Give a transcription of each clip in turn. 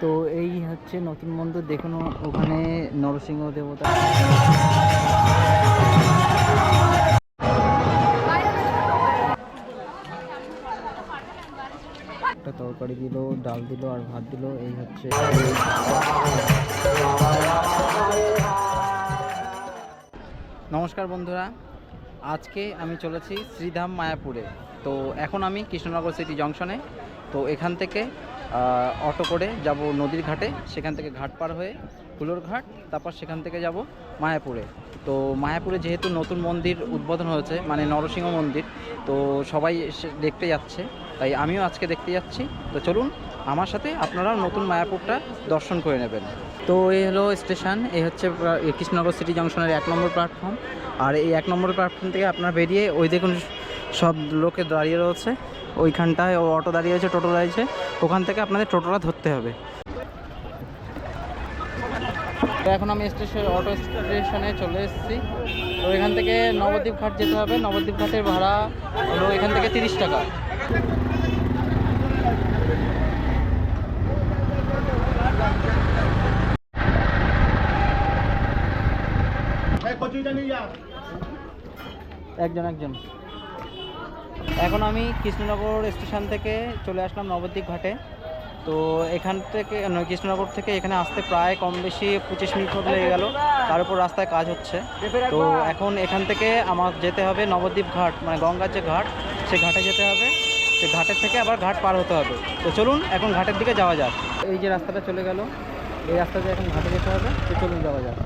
তো এই হচ্ছে নতুন মন্দির দেখুন ওখানে নরসিংহ দেবতা। একটা তরকারি দিল, ডাল দিল আর ভাত দিল, এই হচ্ছে নমস্কার বন্ধুরা আজকে আমি চলেছি শ্রীধাম মায়াপুরে। তো এখন আমি কৃষ্ণনগর সিটি জংশনে। তো এখান থেকে অটো করে যাব নদীর ঘাটে। সেখান থেকে ঘাট পার হয়ে ফুলোর ঘাট, তারপর সেখান থেকে যাব মায়াপুরে। তো মায়াপুরে যেহেতু নতুন মন্দির উদ্বোধন হয়েছে মানে নরসিংহ মন্দির, তো সবাই দেখতে যাচ্ছে। তাই আমিও আজকে দেখতে যাচ্ছি। তো চলুন আমার সাথে আপনারা নতুন মায়াপুরটা দর্শন করে নেবেন। তো এই হলো স্টেশন, এই হচ্ছে কৃষ্ণনগর সিটি জংশনের এক নম্বর প্ল্যাটফর্ম। আর এই এক নম্বর প্ল্যাটফর্ম থেকে আপনারা বেরিয়ে ওই দেখুন সব লোকে দাঁড়িয়ে রয়েছে, ওইখানটায় অটো দাঁড়িয়ে আছে টোটো দাঁড়িয়েছে ওখান থেকে আপনাদের টোটোটা ধরতে হবে। তো এখন আমি স্টেশন, অটো স্টেশনে চলে এসেছি। তো এখান থেকে নবদ্বীপ ঘাট যেতে হবে, নবদ্বীপ ঘাটের ভাড়া হলো এখান থেকে তিরিশ টাকা। একজন একজন। এখন আমি কৃষ্ণনগর স্টেশন থেকে চলে আসলাম নবদ্বীপ ঘাটে। তো এখান থেকে কৃষ্ণনগর থেকে এখানে আসতে প্রায় কম বেশি পঁচিশ মিনিট মতো লেগে গেল। তার উপর রাস্তায় কাজ হচ্ছে। তো এখন এখান থেকে আমার যেতে হবে নবদ্বীপ ঘাট মানে গঙ্গার যে ঘাট, সে ঘাটে যেতে হবে। সে ঘাটের থেকে আবার ঘাট পার হতে হবে। তো চলুন এখন ঘাটের দিকে যাওয়া যাক। এই যে রাস্তাটা চলে গেল, এই রাস্তা দিয়ে এখন ঘাটে যেতে হবে। তো চলুন যাওয়া যাক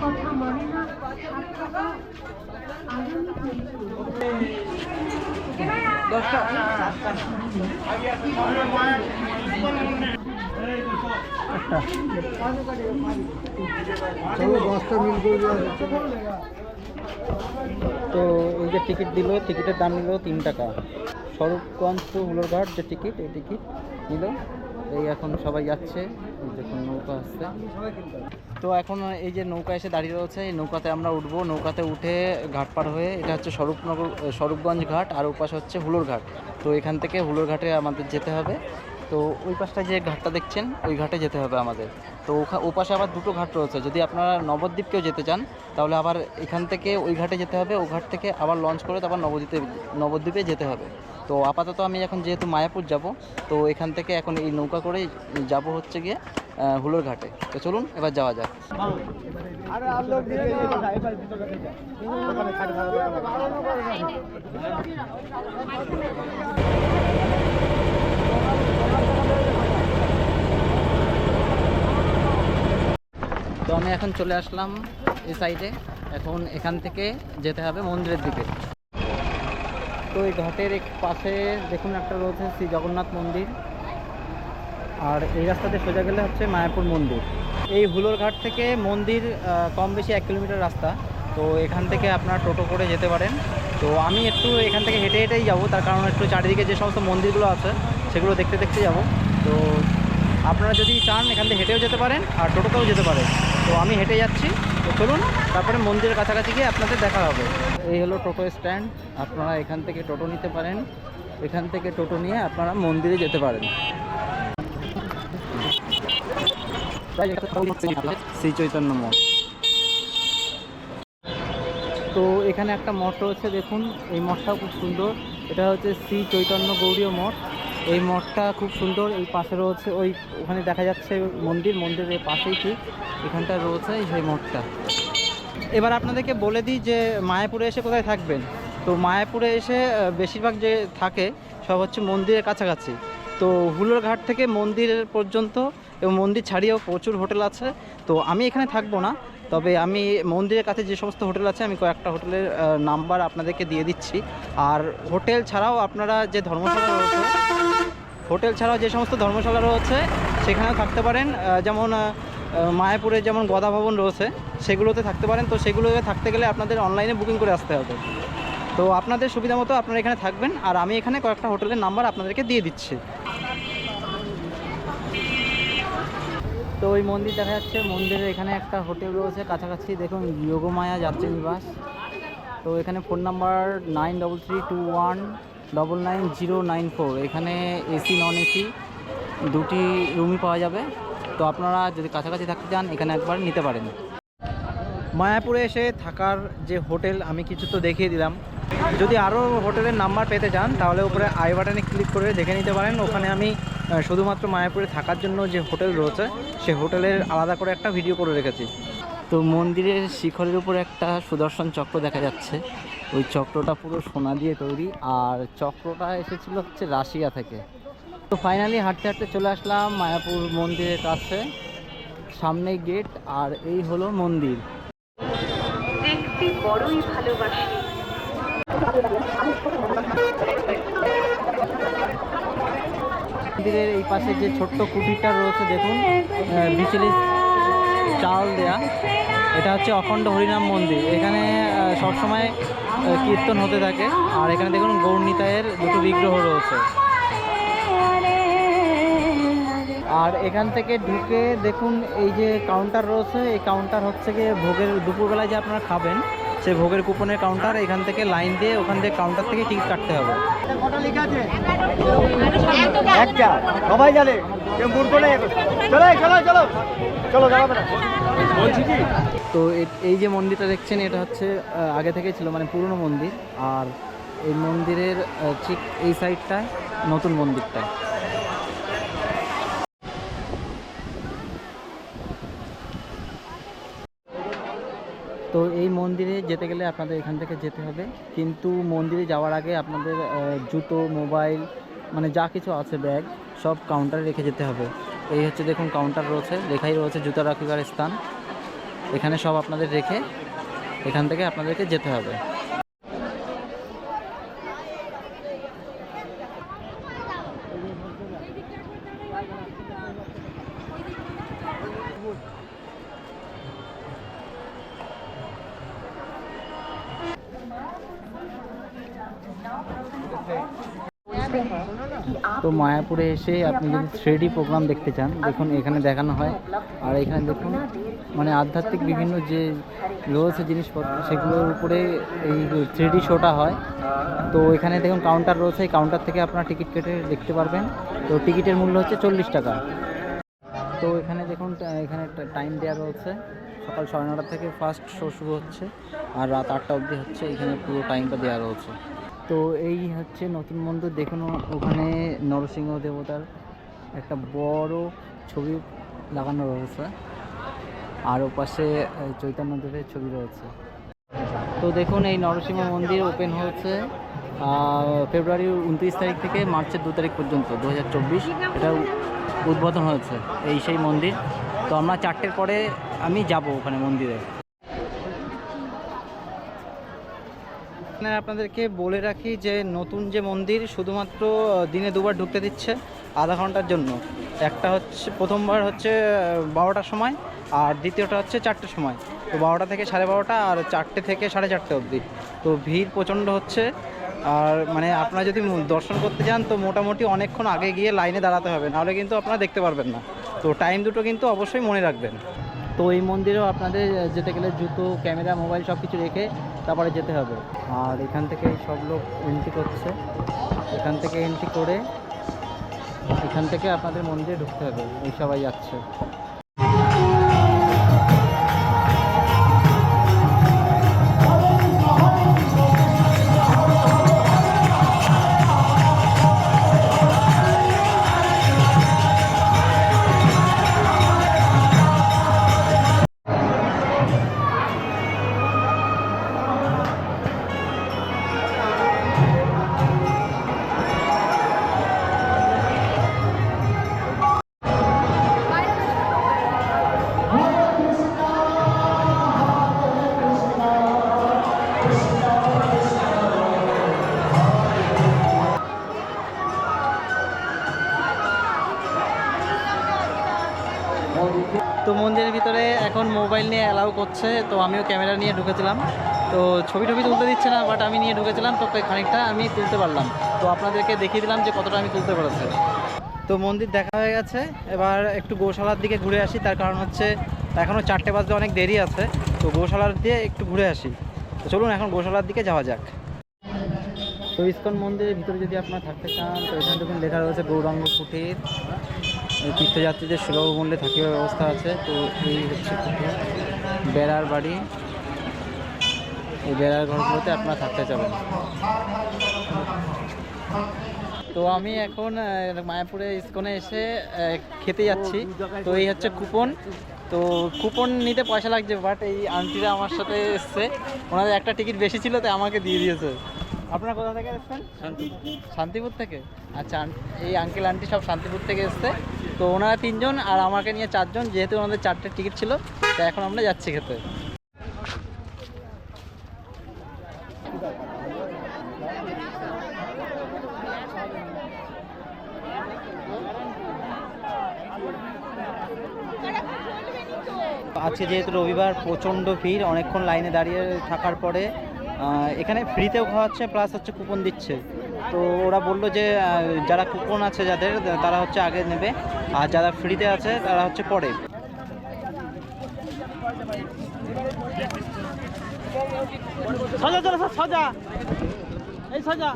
কথা মানে না আপনারা আগামী দশটা তো এই যে টিকিট দিল টিকিটের দাম নিল তিন টাকা। স্বরূপগঞ্জ টু হুলোরঘাট যে টিকিট এই টিকিট নিল। এই এখন সবাই যাচ্ছে। দেখুন, নৌকা আসছে। তো এখন এই যে নৌকা এসে দাঁড়িয়ে রয়েছে, এই নৌকাতে আমরা উঠবো। নৌকাতে উঠে ঘাট পার হয়ে, এটা হচ্ছে স্বরূপনগর, স্বরূপগঞ্জ ঘাট, আর ওপাশে হচ্ছে হুলোর ঘাট। তো এখান থেকে হুলোর ঘাটে আমাদের যেতে হবে। তো ওই পাশটা যে ঘাটটা দেখছেন, ওই ঘাটে যেতে হবে আমাদের। তো ওখা- ওপাশে আবার দুটো ঘাট রয়েছে। যদি আপনারা নবদ্বীপকেও যেতে চান, তাহলে আবার এখান থেকে ওই ঘাটে যেতে হবে। ও ঘাট থেকে আবার লঞ্চ করে তারপর নবদ্বীপে নবদ্বীপে যেতে হবে। তো আপাতত আমি এখন যেহেতু মায়াপুর যাব, তো এখান থেকে এখন এই নৌকা করে যাব হচ্ছে গিয়ে হুলোর ঘাটে। তো চলুন, এবার যাওয়া যাক। তো আমি এখন চলে আসলাম এই সাইডে এখন এখান থেকে যেতে হবে মন্দিরের দিকে। তো এই ঘাটের এক পাশে দেখুন একটা রয়েছে শ্রী জগন্নাথ মন্দির। আর এই রাস্তাতে সোজা গেলে হচ্ছে মায়াপুর মন্দির। এই হুলোর ঘাট থেকে মন্দির কম বেশি এক কিলোমিটার রাস্তা। তো এখান থেকে আপনারা টোটো করে যেতে পারেন। তো আমি একটু এখান থেকে হেঁটে হেঁটেই যাব। তার কারণ একটু চারিদিকে যে সমস্ত মন্দিরগুলো আছে, সেগুলো দেখতে দেখতে যাব। তো আপনারা যদি চান, এখান থেকে হেঁটেও যেতে পারেন আর টোটোতেও যেতে পারেন। তো আমি হেঁটে যাচ্ছি। তো চলুন, তারপরে মন্দিরের কাছাকাছি গিয়ে আপনাদের দেখা হবে। এই হলো টোটো স্ট্যান্ড। আপনারা এখান থেকে টোটো নিতে পারেন। এখান থেকে টোটো নিয়ে আপনারা মন্দিরে যেতে পারেন। শ্রী চৈতন্য মঠ। তো এখানে একটা মঠ রয়েছে, দেখুন। এই মঠটাও খুব সুন্দর। এটা হচ্ছে শ্রী চৈতন্য গৌরীয় মঠ। এই মঠটা খুব সুন্দর। এই পাশে রয়েছে, ওই ওখানে দেখা যাচ্ছে মন্দির। মন্দিরের পাশেই ঠিক এখানটা রয়েছে সেই মঠটা। এবার আপনাদেরকে বলে দিই যে, মায়াপুরে এসে কোথায় থাকবেন? তো মায়াপুরে এসে বেশিরভাগ যে থাকে, সব হচ্ছে মন্দিরের কাছাকাছি। তো হুলোর ঘাট থেকে মন্দির পর্যন্ত এবং মন্দির ছাড়িয়েও প্রচুর হোটেল আছে। তো আমি এখানে থাকব না। তবে আমি মন্দিরের কাছে যে সমস্ত হোটেল আছে, আমি কয়েকটা হোটেলের নাম্বার আপনাদেরকে দিয়ে দিচ্ছি। আর হোটেল ছাড়াও আপনারা যে ধর্মশালা রয়েছে, হোটেল ছাড়াও যে সমস্ত ধর্মশালা রয়েছে, সেখানেও থাকতে পারেন। যেমন মায়াপুরে যেমন গদা ভবন রয়েছে, সেগুলোতে থাকতে পারেন। তো সেগুলোতে থাকতে গেলে আপনাদের অনলাইনে বুকিং করে আসতে হবে। তো আপনাদের সুবিধা মতো আপনারা এখানে থাকবেন। আর আমি এখানে কয়েকটা হোটেলের নাম্বার আপনাদেরকে দিয়ে দিচ্ছি। তো ওই মন্দির দেখা যাচ্ছে। মন্দিরের এখানে একটা হোটেল রয়েছে, কাছাকাছি। দেখুন, যোগমায়া যাত্রী নিবাস। তো এখানে phone number nine double three two one double nine zero nine four. এখানে এসি, নন এসি দুটি রুমই পাওয়া যাবে। তো আপনারা যদি কাছাকাছি থাকতে চান, এখানে একবার নিতে পারেন। মায়াপুরে এসে থাকার যে হোটেল, আমি কিছু তো দেখিয়ে দিলাম। যদি আরও হোটেলের নাম্বার পেতে চান, তাহলে উপরে আই বাটনে ক্লিক করে দেখে নিতে পারেন। ওখানে আমি শুধুমাত্র মায়াপুরে থাকার জন্য যে হোটেল রয়েছে, সে হোটেলের আলাদা করে একটা ভিডিও করে রেখেছি। তো মন্দিরের শিখরের উপরে একটা সুদর্শন চক্র দেখা যাচ্ছে। ওই চক্রটা পুরো সোনা দিয়ে তৈরি, আর চক্রটা এসেছিল হচ্ছে রাশিয়া থেকে। তো ফাইনালি হাঁটতে হাঁটতে চলে আসলাম মায়াপুর মন্দিরের কাছে, সামনেই গেট আর এই হলো মন্দির। দেখতে বড়ই ভালোবাসি। মন্দিরের এই পাশে যে ছোট্ট কুটিরটা রয়েছে, দেখুন বিচলি চাল দেয়া। এটা হচ্ছে অখণ্ড হরিনাম মন্দির। এখানে সবসময় কীর্তন হতে থাকে। আর এখানে দেখুন, গৌরনীতায়ের দুটো বিগ্রহ রয়েছে। আর এখান থেকে ঢুকে দেখুন, এই যে কাউন্টার রয়েছে, এই কাউন্টার হচ্ছে গিয়ে ভোগের, দুপুরবেলায় যে আপনারা খাবেন সেই ভোগের কুপনের কাউন্টার এখান থেকে লাইন দিয়ে ওখান থেকে কাউন্টার থেকে টিকিট কাটতে হবে। একটা সবাই জানে। কেউ মুড করে চলো চলো চলো। চলো বলছি কি? তো এই যে মন্দিরটা দেখছেন এটা হচ্ছে আগে থেকে ছিল মানে পুরনো মন্দির। আর এই মন্দিরের ঠিক এই সাইডটায় নতুন মন্দিরটা তো এই মন্দিরে যেতে গেলে আপনাদের এখান থেকে যেতে হবে। কিন্তু মন্দিরে যাওয়ার আগে আপনাদের জুতো, মোবাইল মানে যা কিছু আছে ব্যাগ, সব কাউন্টারে রেখে যেতে হবে। এই হচ্ছে দেখুন কাউন্টার রয়েছে, লেখাই রয়েছে জুতো রাখিবার স্থান। এখানে সব আপনাদের রেখে এখান থেকে আপনাদেরকে যেতে হবে। তো মায়াপুরে এসে আপনি যদি থ্রি প্রোগ্রাম দেখতে চান, দেখুন, এখানে দেখানো হয়। আর এখানে দেখুন মানে আধ্যাত্মিক বিভিন্ন যে রয়েছে জিনিসপত্র, সেগুলোর উপরে এই থ্রি শোটা হয়। তো এখানে দেখুন, কাউন্টার রয়েছে, এই কাউন্টার থেকে আপনারা টিকিট কেটে দেখতে পারবেন। তো টিকিটের মূল্য হচ্ছে চল্লিশ টাকা। তো এখানে দেখুন এখানে টাইম দেওয়া রয়েছে। সকাল সাড়ে নটা থেকে ফার্স্ট শো শুরু হচ্ছে, আর রাত আটটা অবধি হচ্ছে, এখানে পুরো টাইমটা দেওয়া রয়েছে। তো এই হচ্ছে নতুন মন্দির। দেখুন ওখানে নরসিংহ দেবতার একটা বড় ছবি লাগানো রয়েছে। আর ওপাশে আহ, চৈতন্যদেবের ছবি রয়েছে। তো দেখুন এই নরসিংহ মন্দির ওপেন হয়েছে আহ, ফেব্রুয়ারি উনত্রিশ তারিখ থেকে মার্চের দু তারিখ পর্যন্ত দু হাজার চব্বিশ। এটা উদ্বোধন হয়েছে এই সেই মন্দির। তো আমরা চারটের পরে আমি যাব ওখানে মন্দিরে। এখানে আপনাদেরকে বলে রাখি যে নতুন যে মন্দির শুধুমাত্র দিনে দুবার ঢুকতে দিচ্ছে আধা ঘণ্টার জন্য। একটা হচ্ছে, প্রথমবার হচ্ছে বারোটার সময়, আর দ্বিতীয়টা হচ্ছে চারটের সময়। তো বারোটা থেকে সাড়ে বারোটা আর চারটে থেকে সাড়ে চারটে অবধি। তো ভিড় প্রচণ্ড হচ্ছে। আর মানে আপনারা যদি দর্শন করতে যান, তো মোটামুটি অনেকক্ষণ আগে গিয়ে লাইনে দাঁড়াতে হবে। নাহলে কিন্তু আপনারা দেখতে পারবেন না। তো টাইম দুটো কিন্তু অবশ্যই মনে রাখবেন। তো এই মন্দিরেও আপনাদের যেতে গেলে জুতো, ক্যামেরা, মোবাইল সব কিছু রেখে তারপরে যেতে হবে। আর এখান থেকে সব লোক এন্ট্রি করছে। এখান থেকে এন্ট্রি করে এখান থেকে আপনাদের মন্দিরে ঢুকতে হবে। এই সবাই যাচ্ছে। করছে তো আমিও ক্যামেরা নিয়ে ঢুকেছিলাম। তো ছবি টবি তুলতে দিচ্ছে না বাট আমি নিয়ে ঢুকেছিলাম, তো খানিকটা আমি তুলতে পারলাম। তো আপনাদেরকে দেখিয়ে দিলাম যে কতটা আমি তুলতে পেরেছি। তো মন্দির দেখা হয়ে গেছে। এবার একটু গোশালার দিকে ঘুরে আসি। তার কারণ হচ্ছে এখনও চারটে বাজতে অনেক দেরি আছে। তো গোশালার দিয়ে একটু ঘুরে আসি। তো চলুন এখন গোশালার দিকে যাওয়া যাক। তো ইস্কন মন্দিরের ভিতরে যদি আপনারা থাকতে চান, তো এখানে দেখুন লেখা রয়েছে গৌরাঙ্গ কুটির। তীর্থযাত্রীদের সুলভ মূল্যে থাকিবার ব্যবস্থা আছে। তো এই হচ্ছে বেড়ার বাড়ি। এই বেড়ার ঘরগুলোতে আপনারা থাকতে যাবেন তো আমি এখন মায়াপুরে ইস্কনে এসে খেতে যাচ্ছি। তো এই হচ্ছে কুপন। তো কুপন নিতে পয়সা লাগছে বাট এই আন্টিরা আমার সাথে এসছে। ওনাদের একটা টিকিট বেশি ছিল তাই আমাকে দিয়ে দিয়েছে। আপনারা কোথা থেকে এসছেন? শান্তিপুর। থেকে? আচ্ছা এই আঙ্কেল আন্টি সব শান্তিপুর থেকে এসছে। তো ওনারা তিনজন আর আমাকে নিয়ে চারজন, যেহেতু ওনাদের চারটে টিকিট ছিল, তো এখন আমরা যাচ্ছি খেতে। আজকে যেহেতু রবিবার প্রচণ্ড ভিড়, অনেকক্ষণ লাইনে দাঁড়িয়ে থাকার পরে এখানে ফ্রিতেও খাওয়াচ্ছে প্লাস হচ্ছে কুপন দিচ্ছে। তো ওরা বলল যে যারা কুপন আছে যাদের তারা হচ্ছে আগে নেবে। আর যারা ফ্রিতে আছে তারা হচ্ছে পরে। সাজা চলো সব সাজা। এই সাজা।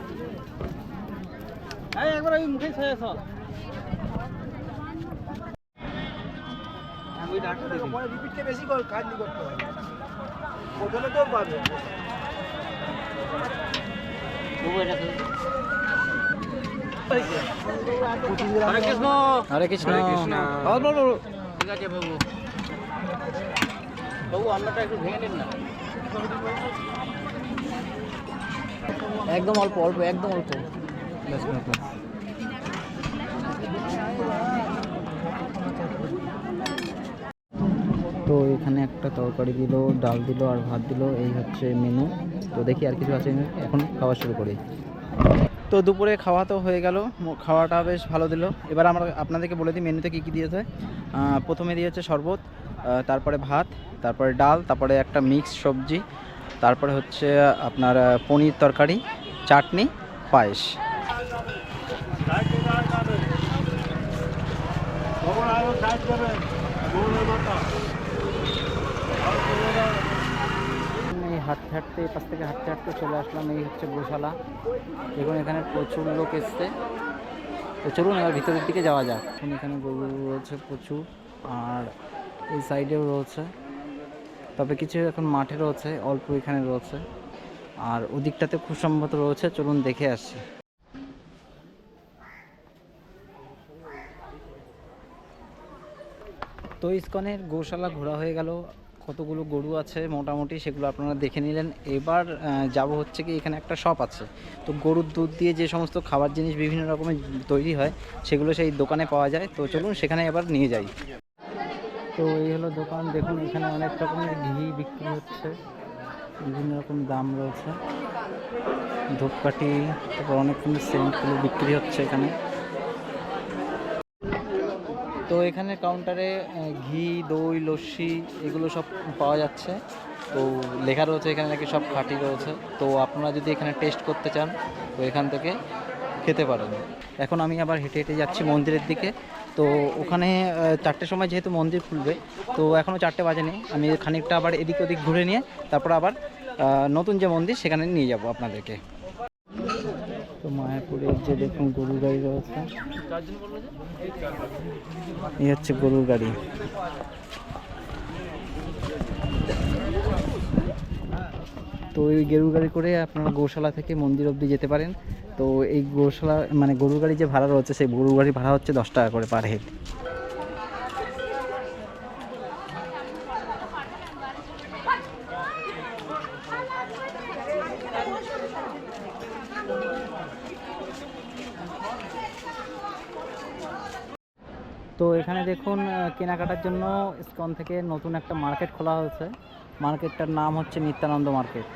এই একবার ওই মুখে সাজা বেশি কাজ করতে হয় ওখানে তো পাবে। হরে কৃষ্ণ। হরে কৃষ্ণ। ঠিক আছে বাবু। বাবু আন্নাটা একটু ভেঙে নিন না। একদম অল্প অল্প একদম অল্প ব্যাস, ব্যাস, ব্যাস। তো এখানে একটা তরকারি দিল, ডাল দিল আর ভাত দিল, এই হচ্ছে মেনু তো দেখি আর কিছু আছে? এখন খাওয়া শুরু করি। তো দুপুরে খাওয়া তো হয়ে গেল খাওয়াটা বেশ ভালো দিল। এবার আমরা আপনাদেরকে বলে দিই মেনুতে কী কী দিয়েছে। প্রথমে দিয়েছে শরবত তারপরে ভাত, তারপরে ডাল, তারপরে একটা মিক্স সবজি, তারপরে হচ্ছে আপনার পনির তরকারি, চাটনি, পায়েস। হাঁটতে হাঁটতে এ পাশ থেকে হাঁটতে হাঁটতে চলে আসলাম এই হচ্ছে গোশালা। দেখুন এখানে প্রচুর লোক এসছে। তো চলুন এবার ভিতরের দিকে যাওয়া যাক। এখন এখানে গরু রয়েছে প্রচুর, আর এই সাইডেও রয়েছে। তবে কিছু এখন মাঠে রয়েছে, অল্প এখানে রয়েছে। আর ওদিকটাতে খুব সম্ভবত রয়েছে, চলুন দেখে আসি। তো ইস্কনের গোশালা ঘোরা হয়ে গেল। কতগুলো গরু আছে মোটামুটি সেগুলো আপনারা দেখে নিলেন। এবার যাব হচ্ছে কি এখানে একটা শপ আছে। তো গরুর দুধ দিয়ে যে সমস্ত খাবার জিনিস বিভিন্ন রকমের তৈরি হয়, সেগুলো সেই দোকানে পাওয়া যায়। তো চলুন সেখানে এবার নিয়ে যাই। তো এই হলো দোকান। দেখুন, এখানে অনেক রকমের ঘি বিক্রি হচ্ছে। বিভিন্ন রকম দাম রয়েছে। ধূপকাঠি, তারপর অনেক রকমের সেন্টগুলো বিক্রি হচ্ছে এখানে। তো এখানে কাউন্টারে ঘি, দই, লস্যি এগুলো সব পাওয়া যাচ্ছে। তো লেখা রয়েছে এখানে নাকি সব খাঁটি রয়েছে। তো আপনারা যদি এখানে টেস্ট করতে চান, তো এখান থেকে খেতে পারেন। এখন আমি আবার হেঁটে হেঁটে যাচ্ছি মন্দিরের দিকে। তো ওখানে চারটের সময় যেহেতু মন্দির খুলবে, তো এখনও চারটে বাজেনি। আমি খানিকটা আবার এদিক ওদিক ঘুরে নিয়ে, তারপর আবার নতুন যে মন্দির, সেখানে নিয়ে যাব আপনাদেরকে। তো মায়াপুরে যে দেখুন গরুর গাড়ি রয়েছে এই হচ্ছে গরুর গাড়ি। তো এই গরুর গাড়ি করে আপনারা গোশালা থেকে মন্দির অবধি যেতে পারেন। তো এই গোশালা মানে গরুর গাড়ি যে ভাড়া রয়েছে, সেই গরুর গাড়ি ভাড়া হচ্ছে দশ টাকা করে পার হেড তো এখানে দেখুন কেনাকাটার জন্য ইসকন থেকে নতুন একটা মার্কেট খোলা হয়েছে। মার্কেটটার নাম হচ্ছে নিত্যানন্দ মার্কেট।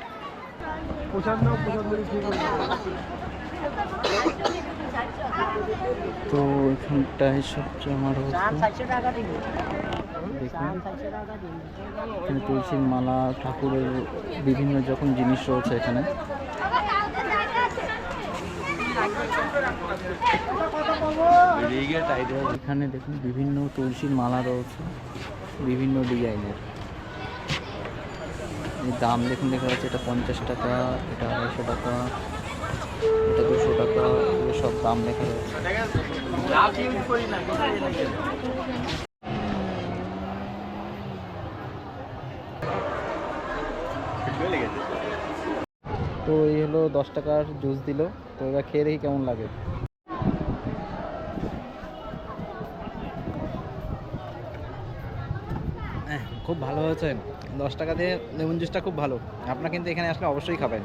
তো এখানটায় সব আমার দেখুন। তুলসীর মালা ঠাকুরের বিভিন্ন রকম জিনিস রয়েছে এখানে। এখানে দেখুন, বিভিন্ন তুলসীর মালা রয়েছে, বিভিন্ন ডিজাইনের। দাম দেখুন, দেখা যাচ্ছে এটা পঞ্চাশ টাকা, এটা আড়াইশো টাকা, এটা দুশো টাকা সব দাম লেখা যাচ্ছে। তো এই হলো দশ টাকার জুস দিল। তো এবার খেয়ে দেখি কেমন লাগে। খুব ভালো হয়েছে। দশ টাকা দিয়ে লেমন জুসটা খুব ভালো। আপনারা কিন্তু এখানে আসলে অবশ্যই খাবেন।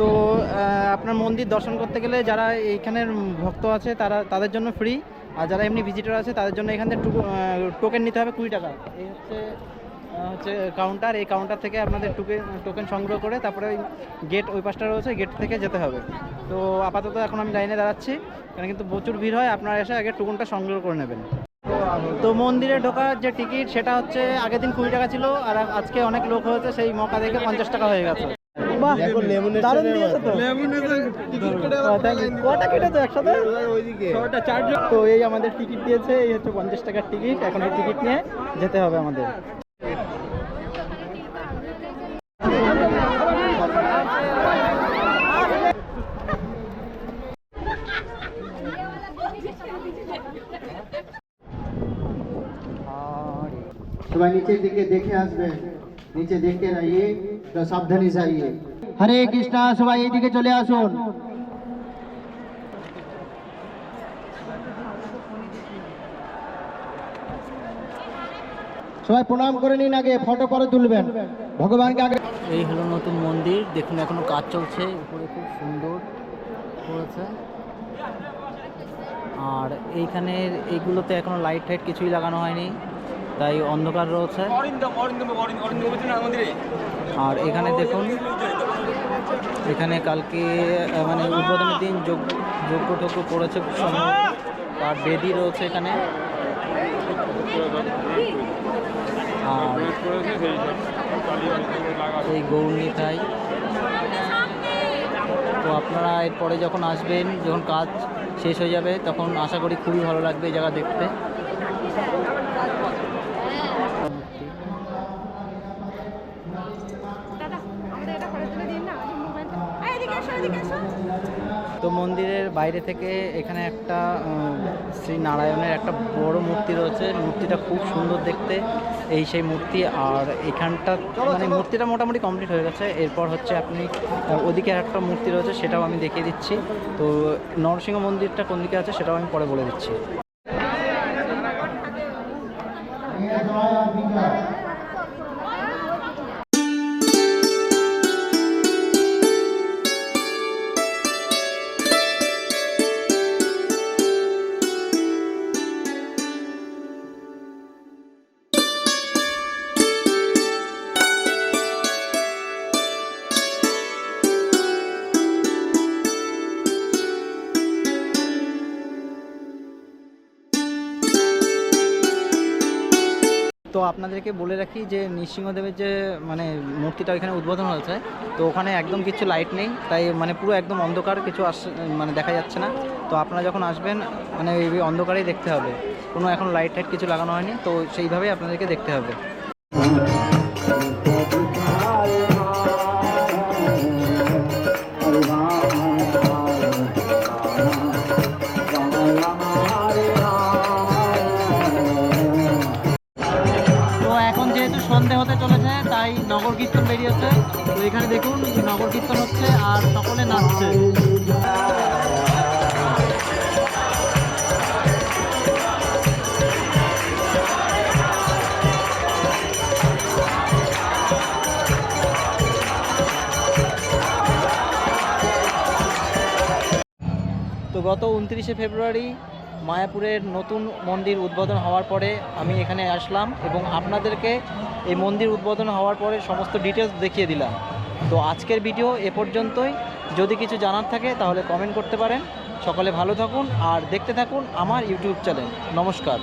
তো আপনার মন্দির দর্শন করতে গেলে যারা এইখানের ভক্ত আছে, তারা, তাদের জন্য ফ্রি আর যারা এমনি ভিজিটর আছে, তাদের জন্য এখান থেকে টোকেন নিতে হবে কুড়ি টাকা। এই হচ্ছে হচ্ছে কাউন্টার এই কাউন্টার থেকে আপনাদের টোকেন টোকেন সংগ্রহ করে তারপরে ওই গেট ওই পাশটা রয়েছে গেট থেকে যেতে হবে। তো আপাতত এখন আমি লাইনে দাঁড়াচ্ছি এখানে কিন্তু প্রচুর ভিড় হয় আপনারা এসে আগে টোকনটা সংগ্রহ করে নেবেন। তো মন্দিরে ঢোকার যে টিকিট সেটা হচ্ছে আগের দিন কুড়ি টাকা ছিল আর আজকে অনেক লোক হয়েছে সেই মকা দেখে পঞ্চাশ টাকা হয়ে গেছে। তো। এই আমাদের টিকিট দিয়েছে এই হচ্ছে পঞ্চাশ টাকার টিকিট এখন এই টিকিট নিয়ে যেতে হবে আমাদের। সবাই নিচের দিকে দেখে আসবেন নিচে দেখে রাইয়ে তো সাবধানে যাইয়ে। হরে কৃষ্ণা, সবাই এইদিকে চলে আসুন। সবাই প্রণাম করে নিন আগে, ফটো পরে তুলবেন। ভগবানকে আগে এই হলো নতুন মন্দির, দেখুন এখনও কাজ চলছে, উপরে খুব সুন্দর করেছে। আর এইখানের এইগুলোতে এখনও লাইট টাইট কিছুই লাগানো হয়নি। তাই অন্ধকার রয়েছে। আর এখানে দেখুন, এখানে কালকে মানে উদ্বোধনের দিন যোগ্য টোগ্য সম্ভবত। আর বেদি রয়েছে এখানে। আর এই গৌরনীতাই। তো আপনারা এরপরে যখন আসবেন, যখন কাজ শেষ হয়ে যাবে, তখন আশা করি খুবই ভালো লাগবে এই জায়গা দেখতে দাদা আমাদের এটা করে তুলে দিন না এই মোবাইলটা এই এদিকে এসো এদিকে এসো তো মন্দিরের বাইরে থেকে এখানে একটা শ্রী নারায়ণের একটা বড় মূর্তি রয়েছে। মূর্তিটা খুব সুন্দর দেখতে, এই সেই মূর্তি। আর এখানটা মানে মূর্তিটা মোটামুটি কমপ্লিট হয়ে গেছে। এরপর হচ্ছে আপনি ওদিকে একটা মূর্তি রয়েছে, সেটাও আমি দেখিয়ে দিচ্ছি। তো নরসিংহ মন্দিরটা কোন দিকে আছে, সেটাও আমি পরে বলে দিচ্ছি। আপনাদেরকে বলে রাখি যে নৃসিংহদেবের যে মানে মূর্তিটা ওইখানে উদ্বোধন হয়েছে, তো ওখানে একদম কিছু লাইট নেই, তাই মানে পুরো একদম অন্ধকার, কিছু আস মানে দেখা যাচ্ছে না। তো আপনারা যখন আসবেন মানে এই অন্ধকারেই দেখতে হবে। কোনো এখন লাইট টাইট কিছু লাগানো হয়নি, তো সেইভাবেই আপনাদেরকে দেখতে হবে। উনত্রিশে ফেব্রুয়ারি মায়াপুরের নতুন মন্দির উদ্বোধন হওয়ার পরে আমি এখানে আসলাম এবং আপনাদেরকে এই মন্দির উদ্বোধন হওয়ার পরে সমস্ত ডিটেলস দেখিয়ে দিলাম। তো আজকের ভিডিও এ পর্যন্তই। যদি কিছু জানার থাকে তাহলে কমেন্ট করতে পারেন। সকলে ভালো থাকুন আর দেখতে থাকুন আমার ইউটিউব চ্যানেল নমস্কার।